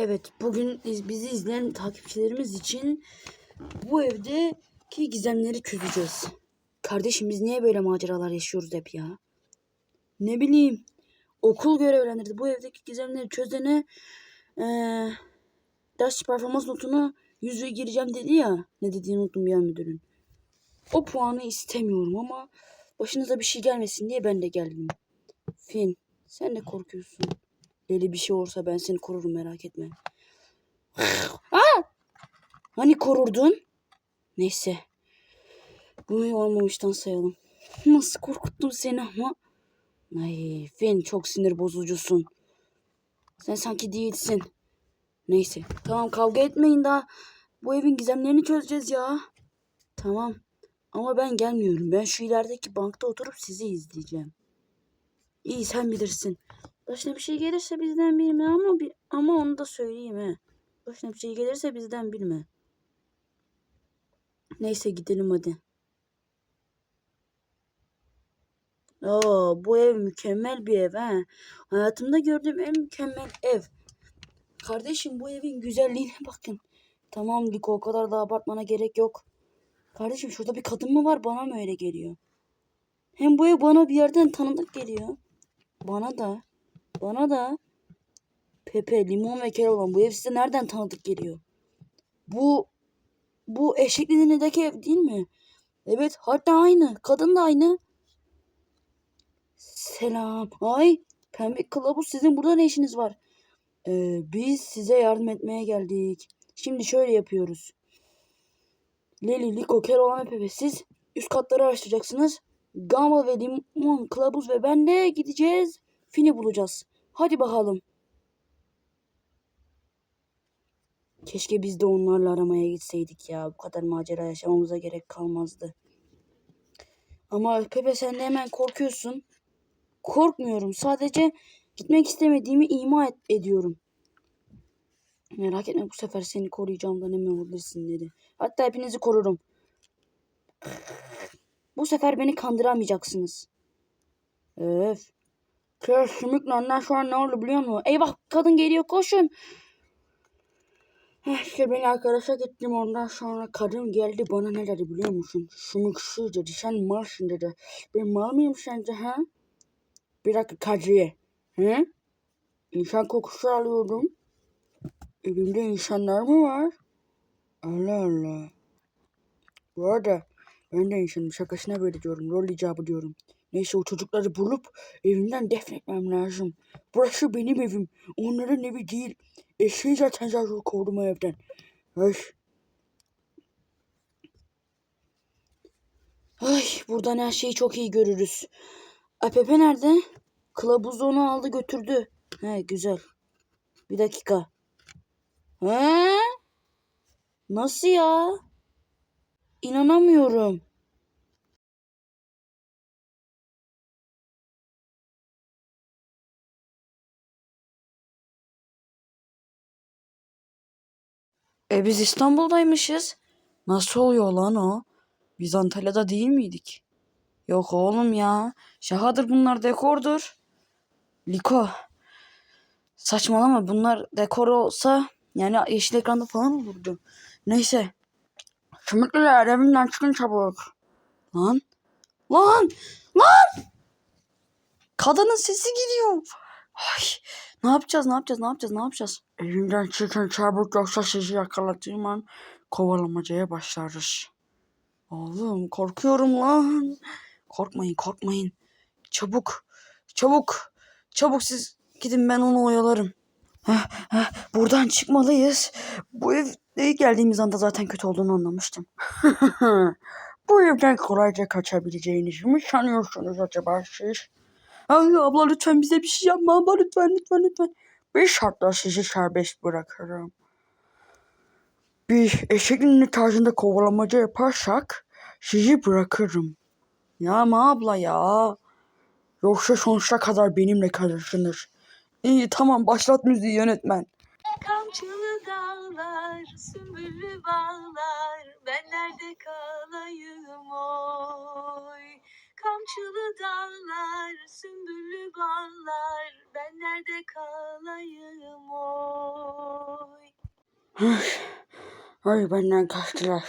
Evet, bugün iz- bizi izleyen takipçilerimiz için bu evdeki gizemleri çözeceğiz. Kardeşim biz niye böyle maceralar yaşıyoruz hep ya? Ne bileyim. Okul görevlendirdi. Bu evdeki gizemleri çözene eee ders performans notuna yüzü gireceğim dedi ya. Ne dediğini unuttum ya müdürün. O puanı istemiyorum ama başınıza bir şey gelmesin diye ben de geldim. Fin, sen de korkuyorsun. Deli bir şey olursa ben seni korurum merak etme. Aa! Hani korurdun? Neyse. Bunu olmamıştan sayalım. Nasıl korkuttum seni ama. Ay Fen çok sinir bozucusun. Sen sanki değilsin. Neyse. Tamam kavga etmeyin daha. Bu evin gizemlerini çözeceğiz ya. Tamam. Ama ben gelmiyorum. Ben şu ilerideki bankta oturup sizi izleyeceğim. İyi sen bilirsin. Başına bir şey gelirse bizden bilme ama bir, ama onu da söyleyeyim he. Başına bir şey gelirse bizden bilme. Neyse gidelim hadi. Oo, bu ev mükemmel bir ev ha. Hayatımda gördüğüm en mükemmel ev. Kardeşim bu evin güzelliğine bakın. Tamam Liko o kadar da abartmana gerek yok. Kardeşim şurada bir kadın mı var bana mı öyle geliyor? Hem bu ev bana bir yerden tanıdık geliyor. Bana da. Bana da. Pepe, limon ve Keloğlan bu ev size nereden tanıdık geliyor? Bu bu eşekli ninedeki ev değil mi? Evet hatta aynı. Kadın da aynı. Selam. Ay pembe kılavuz sizin burada ne işiniz var? Ee, biz size yardım etmeye geldik. Şimdi şöyle yapıyoruz. Leli, Liko, Keloğlan ve Pepe siz üst katları araştıracaksınız. Gamma ve Limon, Kılavuz ve ben de gideceğiz. Fini bulacağız. Hadi bakalım. Keşke biz de onlarla aramaya gitseydik ya. Bu kadar macera yaşamamıza gerek kalmazdı. Ama Pepe sen de hemen korkuyorsun. Korkmuyorum. Sadece gitmek istemediğimi ima et- ediyorum. Merak etme bu sefer seni koruyacağımdan emin olabilirsin dedi. Hatta hepinizi korurum. Bu sefer beni kandıramayacaksınız. Öf. Kız sümükle annen şu an ne oldu biliyor musun? Eyvah kadın geliyor koşun. Eh, İşte beni arkadaşa gittim ondan sonra kadın geldi bana ne dedi biliyor musun? Sümük şu dedi sen malsın dedi. Ben mal mıyım sence ha? Bir dakika Kadriye. He? İnsan kokusu alıyordum. Evimde insanlar mı var? Allah Allah. Bu arada ben de insanım şakasına böyle diyorum. Rol icabı diyorum. Neyse o çocukları bulup evimden defnetmem lazım. Burası benim evim. Onların evi değil. Eşeği zaten zar zor kovdum evden. Ay. Ay buradan her şeyi çok iyi görürüz. Ay Pepe nerede? Kılavuz onu aldı götürdü. He güzel. Bir dakika. He? Nasıl ya? İnanamıyorum. E biz İstanbul'daymışız. Nasıl oluyor lan o? Biz Antalya'da değil miydik? Yok oğlum ya. Şakadır bunlar dekordur. Liko. Saçmalama bunlar dekor olsa yani yeşil ekranda falan olurdu. Neyse. Sümüklüler evimden çıkın çabuk. Lan. Lan. Lan. Kadının sesi geliyor. Ay. Ne yapacağız ne yapacağız ne yapacağız ne yapacağız? Evimden çıkın çabuk yoksa sizi yakaladığım an kovalamacaya başlarız. Oğlum korkuyorum lan. Korkmayın korkmayın. Çabuk. Çabuk. Çabuk siz gidin ben onu oyalarım. Heh, heh, buradan çıkmalıyız. Bu ev geldiğimiz anda zaten kötü olduğunu anlamıştım. Bu evden kolayca kaçabileceğinizi mi sanıyorsunuz acaba siz? Abla lütfen bize bir şey yapma abla lütfen lütfen lütfen. Bir şartla sizi serbest bırakırım. Bir eşeğin tarzında kovalamaca yaparsak sizi bırakırım. Ya ama abla ya. Yoksa sonsuza kadar benimle kalırsınız. İyi tamam başlat müziği yönetmen. Kamçılı dağlar, sümbüllü bağlar, ben nerede kalayım oy? Kamçılı dağlar, sümbüllü bağlar, Ben nerede kalayım oy. Ay benden kaçtılar.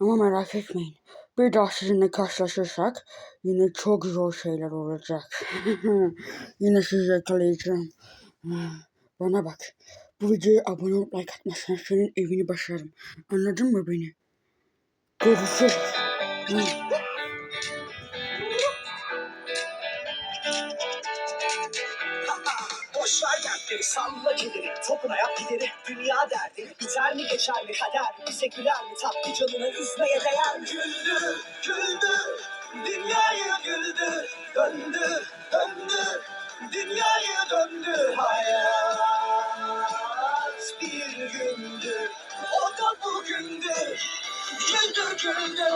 Ama merak etmeyin. Bir daha sizinle karşılaşırsak yine çok zor şeyler olacak. yine sizi yakalayacağım. Bana bak. Bu videoya abone olup like atmazsan senin evini başarım. Anladın mı beni? Görüşürüz. Dertleri salla kederi Topuna yap gideri. Dünya derdi Biter mi geçer mi kader Bize güler mi tatlı canını üzmeye değer Güldü güldü Dünyayı güldü Döndü döndü Dünyayı döndü. Hayat bir gündü O da bugündü. Güldü güldü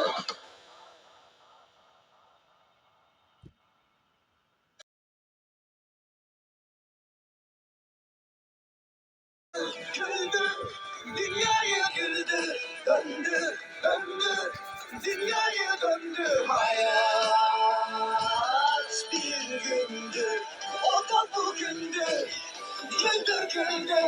güldü, dünyaya güldü, döndü, döndü, dünyaya döndü. Hayat bir gündü, o da bugündü, güldü güldü.